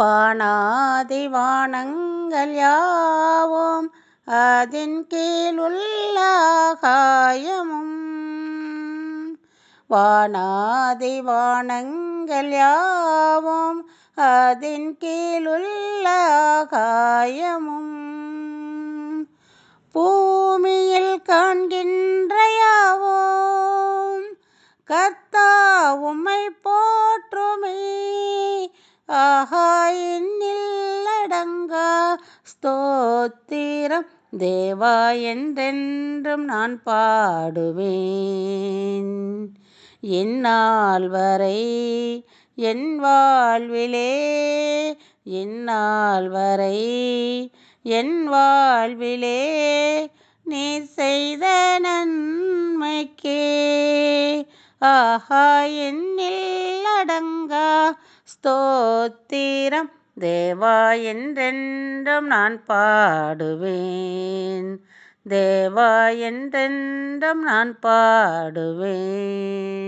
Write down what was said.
வானாதி வானங்கள் யாவும் அதன் கீழுள்ள ஆகாயமும் வானாதி வானங்கள் யாவும் அதன் கீழுள்ள ஆகாயமும் பூமியில் காண்கின்ற யாவும் கர்த்தா உம்மை போற்றுமே. ஆஹா அடங்கா ஸ்தோத்திரம். தேவா என்றென்றும் நான் பாடுவேன். என்னால் வரை என் வாழ்விலே என்னால் வரை என் வாழ்விலே நீ செய்த நன்மைக்கே. ஆஹா என்னில் அடங்கா ஸ்தோத்திரம். தேவா என்றென்றும் நான் பாடுவேன். தேவா என்றென்றும் நான் பாடுவேன்.